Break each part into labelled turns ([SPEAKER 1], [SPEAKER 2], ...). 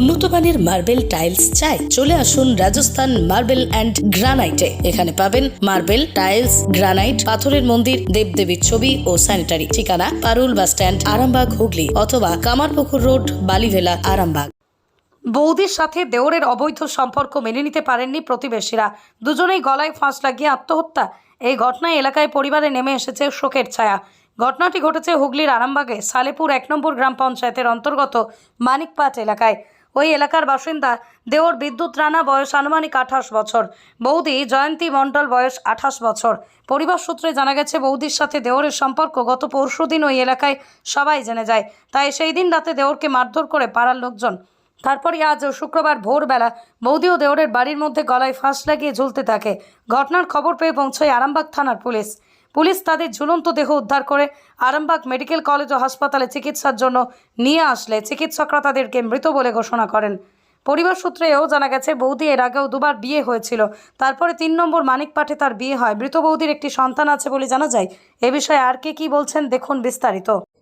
[SPEAKER 1] উন্নত মানের marble tiles চাই, চলে আসুন রাজস্থান মার্বেল অ্যান্ড গ্রানাইটে। এখানে পাবেন মার্বেল টাইলস, গ্রানাইট, পাথরের মন্দির, দেবদেবীর ছবি ও স্যানিটারি। ঠিকানা, পারুল বাস স্ট্যান্ড, আরামবাগ, হুগলি অথবা কামারপুকুর রোড, বালিভেলা, আরামবাগ। বৌদির সাথে দেওরের অবৈধ সম্পর্ক মেনে নিতে পারেননি প্রতিবেশীরা। দুজনেই গলায় ফাঁস লাগিয়ে আত্মহত্যা। এই ঘটনায় এলাকায় পরিবারে নেমে এসেছে শোকের ছায়া। ঘটনাটি ঘটেছে হুগলির আরামবাগে, সালেপুর এক নম্বর গ্রাম পঞ্চায়েতের অন্তর্গত মানিকপাট এলাকায়। ওই এলাকার বাসিন্দা দেওর বিদ্যুৎ রানা, বয়স আনুমানিক আঠাশ বছর। বৌদি জয়ন্তী মণ্ডল, বয়স আঠাশ বছর। পরিবার সূত্রে জানা গেছে, বৌদির সাথে দেওরের সম্পর্ক গত পরশু দিন ওই এলাকায় সবাই জেনে যায়। তাই সেই দিন রাতে দেওরকে মারধর করে পাড়ার লোকজন। তারপরে আজ শুক্রবার ভোরবেলা বৌদি ও দেওরের বাড়ির মধ্যে গলায় ফাঁস লাগিয়ে ঝুলতে থাকে। ঘটনার খবর পেয়ে পৌঁছয় আরামবাগ থানার পুলিশ। পুলিশ তাদের ঝুলন্ত দেহ উদ্ধার করে আরামবাগ মেডিকেল কলেজ ও হাসপাতালে চিকিৎসার জন্য নিয়ে আসলে। চিকিৎসকরা তাদেরকে মৃত বলে ঘোষণা করেন। পরিবার সূত্রেও জানা গেছে, বৌদি এর আগেও দুবার বিয়ে হয়েছিল। তারপরে তিন নম্বর মানিক পাঠে তার বিয়ে হয়। মৃত বৌদির একটি সন্তান আছে বলে জানা যায়। এ বিষয়ে আর কে কী বলছেন, দেখুন বিস্তারিত।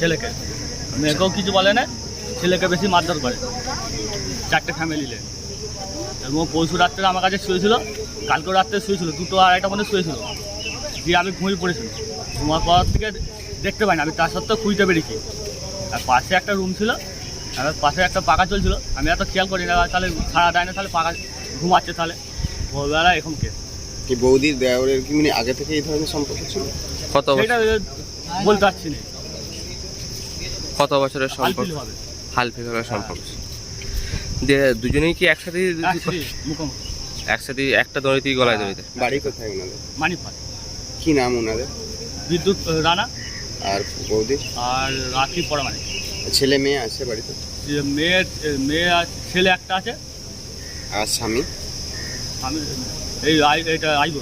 [SPEAKER 2] ছেলেকে। মেয়েকেও কিছু বলে না ছেলেকে বেশি মারধর করে। চারটে ফ্যামিলিলে এবং পরশু রাত্রে আমার কাছে শুয়েছিল কালকে রাত্রে শুয়েছিল দুটো আড়াইটা মধ্যে শুয়েছিল। দিয়ে আমি ঘুমিয়ে পড়েছিল ঘুমার পর থেকে দেখতে পাইনি আমি তার সত্ত্বেও খুঁজতে পেরেছি আর পাশে একটা রুম ছিল আর পাশে একটা পাকা চলছিল। আমি এত খেয়াল করি না তাহলে সারা দেয় না তাহলে পাকা ঘুমাচ্ছে তাহলে। ভোরবেলা এখন কে?
[SPEAKER 3] কি বৌদির দেওরের কি মানে আগে থেকে এই ধরনের সম্পর্ক ছিল?
[SPEAKER 4] কত
[SPEAKER 2] সেটা বলতে পারছি না।
[SPEAKER 4] কত বছরের সম্পর্ক?
[SPEAKER 2] হবে।
[SPEAKER 4] হাল ফিগারের সম্পর্ক। দিয়ে দুজনেই কি একসাথে
[SPEAKER 2] একসাথে মুখোমুখি।
[SPEAKER 4] একসাথে একটা দড়িতেই গলায় দড়িতে?
[SPEAKER 3] বাড়ি কোথায় ওনাদের?
[SPEAKER 2] মানিপাল
[SPEAKER 3] কি নাম ওনাদের?
[SPEAKER 2] বিদ্যুৎ রানা।
[SPEAKER 3] আর বৌদি?
[SPEAKER 2] আর রাখি পরমাণিক
[SPEAKER 3] ছেলে মেয়ে আছে বাড়িতে?
[SPEAKER 2] যে মেয়ে মেয়ে আর ছেলে একটা আছে।
[SPEAKER 3] আর স্বামী?
[SPEAKER 2] স্বামী এই আই- এটা আইবো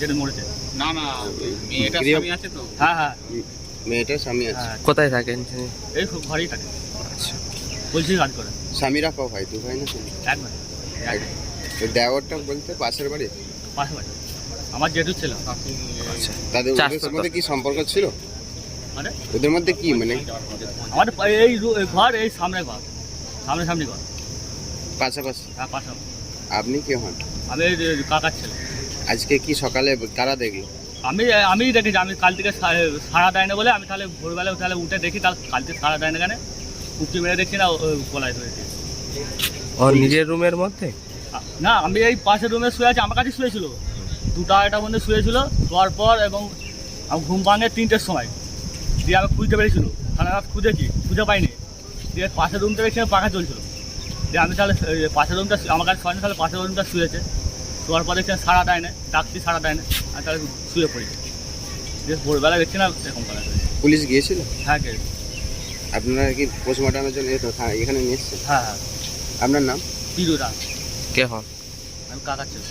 [SPEAKER 2] যেটা মরেছে।
[SPEAKER 5] না না
[SPEAKER 3] প্রিয়-
[SPEAKER 5] স্বামী আছে তো।
[SPEAKER 2] হ্যাঁ হ্যাঁ।
[SPEAKER 3] মেয়েটার স্বামী আছে।
[SPEAKER 2] হ্যাঁ
[SPEAKER 4] কোথায় থাকেন
[SPEAKER 2] এই খুব ঘরেই থাকে।
[SPEAKER 4] আচ্ছা।
[SPEAKER 2] বলছি কাজ করে।
[SPEAKER 3] স্বামীরা কও ভাই? দু ভাই না তুমি
[SPEAKER 2] একবার
[SPEAKER 3] তো দেওরটা বলতে পাশের বাড়ি?
[SPEAKER 2] পাশে বাড়ি। আমার জেঠু ছিল।
[SPEAKER 4] আচ্ছা।
[SPEAKER 3] তাদের ওদের মধ্যে কি সম্পর্ক ছিল?
[SPEAKER 2] মানে?
[SPEAKER 3] ওদের মধ্যে কি মানে?
[SPEAKER 2] আমার এই ঘর এই সামনে ঘর। সামনে সামনে ঘর।
[SPEAKER 3] পাশাপাশি?
[SPEAKER 2] হ্যাঁ পাশে
[SPEAKER 3] আপনি কে হন?
[SPEAKER 2] আমি কাকার ছেলে।
[SPEAKER 3] আজকে কি সকালে কারা দেখল?
[SPEAKER 2] আমি আমি দেখেছি আমি কাল থেকে সাড়া দেয় না বলে আমি তাহলে ভোরবেলা তাহলে উঠে দেখি তাহলে কাল থেকে সাড়া দেয় না কেন? উঠতে মেরে দেখছি না গলায় ধরেছে
[SPEAKER 4] ওর নিজের রুমের মধ্যে?
[SPEAKER 2] না আমি এই পাশের রুমে শুয়ে আছি আমার কাছে শুয়েছিল দুটো আড়াইটার মধ্যে শুয়েছিল শোয়ার পর এবং আমি ঘুম ভাঙে তিনটের সময়। দিয়ে আমি খুঁজতে পেরেছিল সারা রাত খুঁজেছি খুঁজে পাইনি। দিয়ে পাশের রুমটা দেখছি পাখা চলছিল। দিয়ে আমি তাহলে পাশের রুমটা আমার কাছে শোয়নি তাহলে পাশের রুমটা শুয়েছে। শোয়ার পর দেখছি সারা দেয় না ডাকছি সারা দেয় না আর তাহলে শুয়ে পড়ি। দিয়ে ভোরবেলা দেখছি না এরকম করা
[SPEAKER 3] পুলিশ গিয়েছিল?
[SPEAKER 2] হ্যাঁ কে
[SPEAKER 3] আপনারা কি পোস্টমর্টমের জন্য এ হ্যাঁ, এখানে নিয়ে এসছেন?
[SPEAKER 2] হ্যাঁ হ্যাঁ।
[SPEAKER 3] আপনার নাম?
[SPEAKER 2] পিরুরা
[SPEAKER 4] কে হন
[SPEAKER 2] আমি কাকা ছিল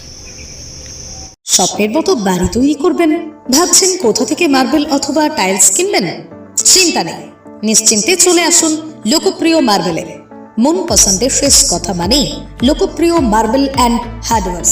[SPEAKER 1] স্বপ্নের মতো বাড়ি তৈরি করবেন? ভাবছেন কোথা থেকে মার্বেল অথবা টাইলস কিনবেন? চিন্তা নেই। নিশ্চিন্তে চলে আসুন লোকপ্রিয় মার্বেলে মন পছন্দের শেষ কথা মানেই লোকপ্রিয় মার্বেল অ্যান্ড হার্ডওয়ার্স।